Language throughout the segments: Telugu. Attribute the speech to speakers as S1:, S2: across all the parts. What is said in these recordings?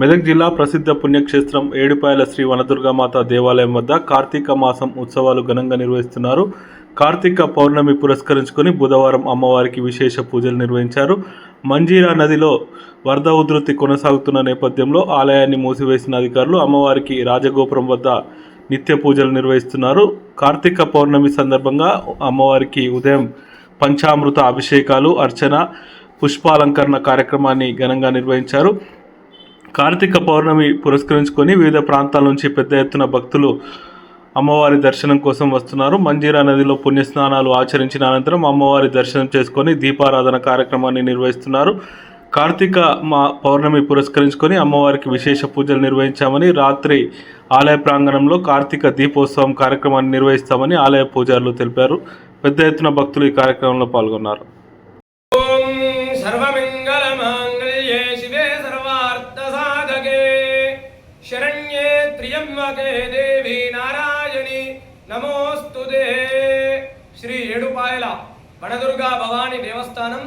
S1: మెదక్ జిల్లా ప్రసిద్ధ పుణ్యక్షేత్రం ఏడుపాయల శ్రీ వనదుర్గామాత దేవాలయం వద్ద కార్తీక మాసం ఉత్సవాలు ఘనంగా నిర్వహిస్తున్నారు. కార్తీక పౌర్ణమి పురస్కరించుకొని బుధవారం అమ్మవారికి విశేష పూజలు నిర్వహించారు. మంజీరా నదిలో వరద ఉధృతి కొనసాగుతున్న నేపథ్యంలో ఆలయాన్ని మూసివేసిన అధికారులు అమ్మవారికి రాజగోపురం వద్ద నిత్య పూజలు నిర్వహిస్తున్నారు. కార్తీక పౌర్ణమి సందర్భంగా అమ్మవారికి ఉదయం పంచామృత అభిషేకాలు అర్చన పుష్పాలంకరణ కార్యక్రమాన్ని ఘనంగా నిర్వహించారు. కార్తీక పౌర్ణమి పురస్కరించుకొని వివిధ ప్రాంతాల నుంచి పెద్ద ఎత్తున భక్తులు అమ్మవారి దర్శనం కోసం వస్తున్నారు. మంజీరా నదిలో పుణ్యస్నానాలు ఆచరించిన అనంతరం అమ్మవారి దర్శనం చేసుకొని దీపారాధన కార్యక్రమాన్ని నిర్వహిస్తున్నారు. కార్తీక మా పౌర్ణమి పురస్కరించుకొని అమ్మవారికి విశేష పూజలు నిర్వహించామని రాత్రి ఆలయ ప్రాంగణంలో కార్తీక దీపోత్సవం కార్యక్రమాన్ని నిర్వహిస్తామని ఆలయ పూజారులు తెలిపారు. పెద్ద ఎత్తున భక్తులు ఈ కార్యక్రమంలో పాల్గొన్నారు.
S2: త్రియంబకే దేవి నారాయణి. నమోస్తుదే శ్రీ ఏడుపాయల వనదుర్గా భవాని దేవస్థానం.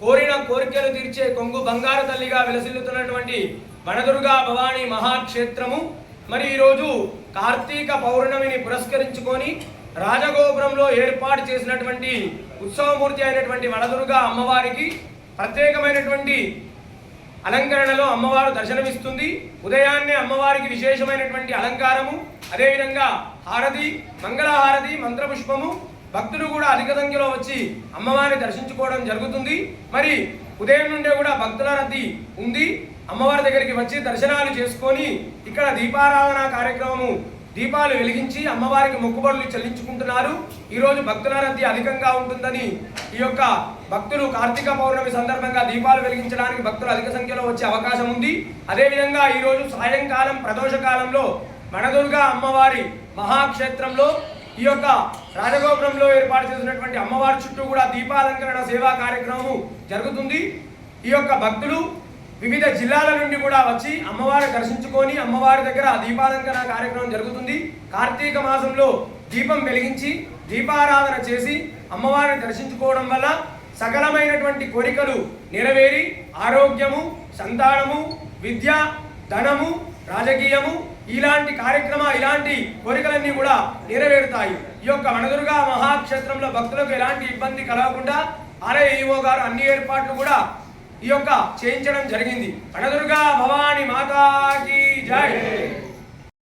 S2: కోరిన కోరికలు తీర్చే కొంగు బంగారు తల్లిగా విలసిల్లుతున్నటువంటి వనదుర్గా భవాని మహాక్షేత్రము. మరి ఈరోజు కార్తీక పౌర్ణమిని పురస్కరించుకొని రాజగోపురంలో ఏర్పాటు చేసినటువంటి ఉత్సవమూర్తి అయినటువంటి వనదుర్గా అమ్మవారికి ప్రత్యేకమైనటువంటి అలంకరణలో అమ్మవారు దర్శనమిస్తుంది. ఉదయాన్నే అమ్మవారికి విశేషమైనటువంటి అలంకారము అదేవిధంగా హారతి మంగళహారతి మంత్రపుష్పము. భక్తులు కూడా అధిక సంఖ్యలో వచ్చి అమ్మవారిని దర్శించుకోవడం జరుగుతుంది. మరి ఉదయం నుండే కూడా భక్తుల రద్దీ ఉంది అమ్మవారి దగ్గరికి వచ్చి దర్శనాలు చేసుకొని ఇక్కడ దీపారాధన కార్యక్రమము దీపాలు వెలిగించి అమ్మవారికి మొక్కుబడులు చెల్లించుకుంటున్నారు. ఈరోజు భక్తుల రద్దీ అధికంగా ఉంటుందని ఈ యొక్క భక్తులు కార్తీక పౌర్ణమి సందర్భంగా దీపాలు వెలిగించడానికి భక్తులు అధిక సంఖ్యలో వచ్చే అవకాశం ఉంది. అదేవిధంగా ఈరోజు సాయంకాలం ప్రదోషకాలంలో మణదుర్గ వనదుర్గ అమ్మవారి మహాక్షేత్రంలో ఈ యొక్క రాజగోపురంలో ఏర్పాటు చేసినటువంటి అమ్మవారి చుట్టూ కూడా దీపాలంకరణ సేవా కార్యక్రమం జరుగుతుంది. ఈ యొక్క భక్తులు వివిధ జిల్లాల నుండి కూడా వచ్చి అమ్మవారిని దర్శించుకొని అమ్మవారి దగ్గర దీపాలంకరణ కార్యక్రమం జరుగుతుంది. కార్తీక మాసంలో దీపం వెలిగించి దీపారాధన చేసి అమ్మవారిని దర్శించుకోవడం వల్ల సకలమైనటువంటి కోరికలు నెరవేరి ఆరోగ్యము సంతానము విద్య ధనము రాజకీయము ఇలాంటి కార్యక్రమ ఇలాంటి కోరికలన్నీ కూడా నెరవేరుతాయి. ఈ యొక్క వనదుర్గా మహాక్షేత్రంలో భక్తులకు ఎలాంటి ఇబ్బంది కలగకుండా ఆర్ఐఈఓ గారు అన్ని ఏర్పాట్లు కూడా ఈ యొక్క చేయించడం జరిగింది. వనదుర్గా భవాని మాతాకి జై.